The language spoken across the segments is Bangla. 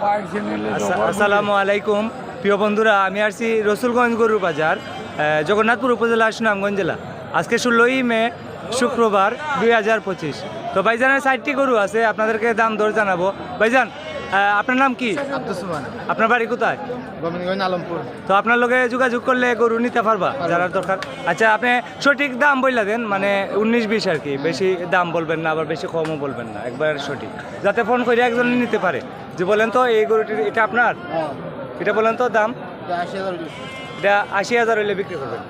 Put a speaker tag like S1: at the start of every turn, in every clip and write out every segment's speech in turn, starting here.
S1: আসসালামু আলাইকুম। প্রিয় বন্ধুরা, আমি আসছি রসুলগঞ্জ গরু বাজার জগন্নাথপুর উপজেলা, সুনামগঞ্জ জেলা। আজকে ষোলোই মে, শুক্রবার, দুই হাজার পঁচিশ। তো ভাইজানের ষাটটি গরু আছে, আপনাদেরকে দাম দর জানাব। ভাইজান আপনার নাম কি?
S2: আব্দুল
S1: আপনার বাড়ি কোথায়?
S2: গোবিন্দগঞ্জ আলমপুর।
S1: তো আপনার লোকে যোগাযোগ করলে গরু নিতে পারবা যারা দরকার। আচ্ছা আপনি সঠিক দাম বললা দেন মানে উনিশ বিশ আর কি। বেশি দাম বলবেন না আবার বেশি কমও বলবেন না একবার সঠিক। যাতে ফোন করে একজন নিতে পারে। যে বলেন তো এই গরুটির এটা আপনার?
S2: হ্যাঁ।
S1: এটা বলেন তো দাম? এটা আশি হাজার হইলে। বিক্রি করবেন।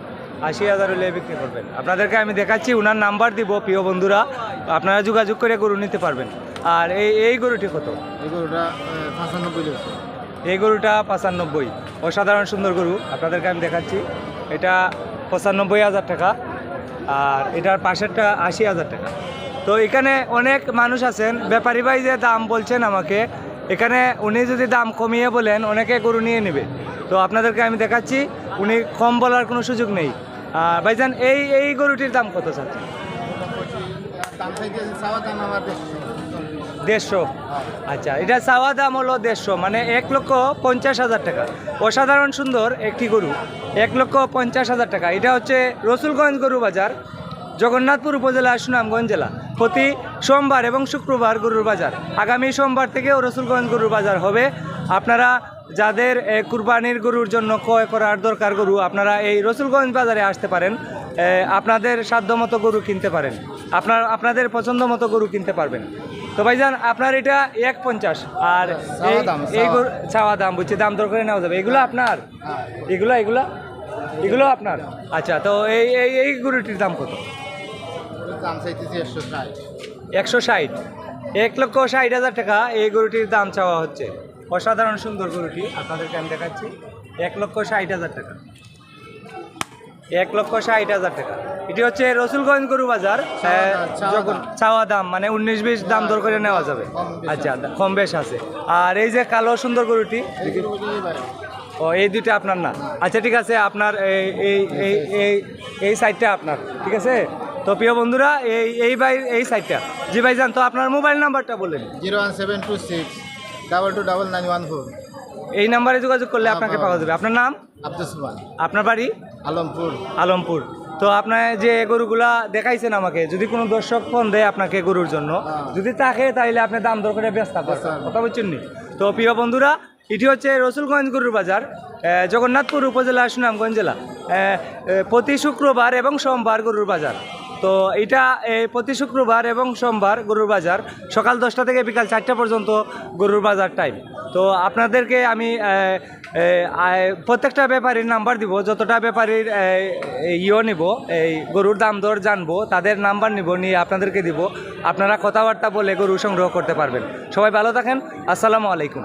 S1: আশি হাজার হলে বিক্রি করবেন। আপনাদেরকে আমি দেখাচ্ছি ওনার নাম্বার দিব প্রিয় বন্ধুরা। আপনারা যোগাযোগ করে গরু নিতে পারবেন। আর এই এই গরুটি কত?
S2: এই গরুটা পঁচানব্বই
S1: এই গরুটা পঁচানব্বই। অসাধারণ সুন্দর গরু। আপনাদেরকে আমি দেখাচ্ছি। এটা পঁচানব্বই হাজার টাকা আর এটার পাশেরটা আশি হাজার টাকা। তো এখানে অনেক মানুষ আছেন। ব্যাপারী ভাই যে দাম বলছেন আমাকে এখানে উনি যদি দাম কমিয়ে বলেন অনেকে গরু নিয়ে নেবে। তো আপনাদেরকে আমি দেখাচ্ছি। উনি কম বলার কোনো সুযোগ নেই। আর ভাইজান এই এই গরুটির দাম কত চাচ্ছেন? দেড়শো। আচ্ছা এটা চাওয়া দাম হলো দেড়শো মানে এক লক্ষ পঞ্চাশ হাজার টাকা। অসাধারণ সুন্দর একটি গরু, এক লক্ষ পঞ্চাশ হাজার টাকা। এটা হচ্ছে রসুলগঞ্জ গরু বাজার, জগন্নাথপুর উপজেলা, সুনামগঞ্জ জেলা। প্রতি সোমবার এবং শুক্রবার গরুর বাজার। আগামী সোমবার থেকেও রসুলগঞ্জ গরুর বাজার হবে। আপনারা যাদের কুরবানির গরুর জন্য ক্রয় করার দরকার গরু, আপনারা এই রসুলগঞ্জ বাজারে আসতে পারেন। এ, সাধ্য মতো গরু কিনতে পারেন। আপনার আপনাদের পছন্দ মতো গরু কিনতে পারবেন। তো ভাইজান আপনার এটা এক পঞ্চাশ আর এই-
S2: দাম,
S1: এই। গরু চাওয়া দাম বুঝছি দাম দর করে নেওয়া যাবে। এগুলো আপনার?
S2: হ্যাঁ।
S1: এগুলো এগুলো? এগুলো আপনার? আচ্ছা তো এই এই এই গরুটির দাম কত?
S2: দাম চাইতেছি একশো ষাট।
S1: একশো ষাট। এক লক্ষ ষাট হাজার টাকা এই গরুটির দাম চাওয়া হচ্ছে। অসাধারণ সুন্দর গরুটি। আপনাদেরকে আমি দেখাচ্ছি। এক লক্ষ ষাট হাজার টাকা। এক লক্ষ ষাট হাজার টাকা। এটি হচ্ছে রসুলগঞ্জ গরু বাজার
S2: চাওয়া দাম,
S1: যখন চাওয়া দাম মানে উনিশ বিশ দাম দর করে নেওয়া যাবে। আচ্ছা কম বেশ আছে। আর এই যে কালো সুন্দর গরুটি ও এই দুইটা আপনার না। আচ্ছা ঠিক আছে আপনার এই এই এই এই এই সাইডটা আপনার ঠিক আছে? তো প্রিয় বন্ধুরা এই এই ভাই এই সাইডটা। জি ভাই জান তো আপনার মোবাইল নাম্বারটা বলেন।
S2: Zero one seven two six double two double nine one four.
S1: এই নাম্বারে যোগাযোগ করলে
S2: হ্যাঁ,
S1: আপনাকে
S2: পাওয়া
S1: পাওয়া যাবে। আপনার নাম?
S2: আব্দুল সুমান।
S1: আপনার বাড়ি?
S2: আলমপুর।
S1: আলমপুর। তো আপনার যে গরুগুলা দেখাইছেন আমাকে যদি কোনো দর্শক ফোন দেয় আপনাকে গরুর জন্য
S2: হ্যাঁ।
S1: যদি থাকে তাহলে আপনি দাম দর করে ব্যস্ত কথা বলছেন নি? তো প্রিয় বন্ধুরা এটি হচ্ছে রসুলগঞ্জ গরুর বাজার জগন্নাথপুর উপজেলা সুনামগঞ্জ জেলা প্রতি শুক্রবার এবং সোমবার গরুর বাজার। তো এটা প্রতি শুক্রবার এবং সোমবার গরুর বাজার। সকাল দশটা থেকে বিকাল চারটা পর্যন্ত গরুর বাজার টাইম তো আপনাদেরকে আমি প্রত্যেকটা ব্যাপারীর নাম্বার দিব। যতটা ব্যাপারীর ইয়ে নিব, এই গরুর দাম দর জানব, তাদের নাম্বার নিব, নিয়ে আপনাদেরকে দিব। আপনারা কথাবার্তা বলে গরু সংগ্রহ করতে পারবেন। সবাই ভালো থাকেন। আসসালামু আলাইকুম।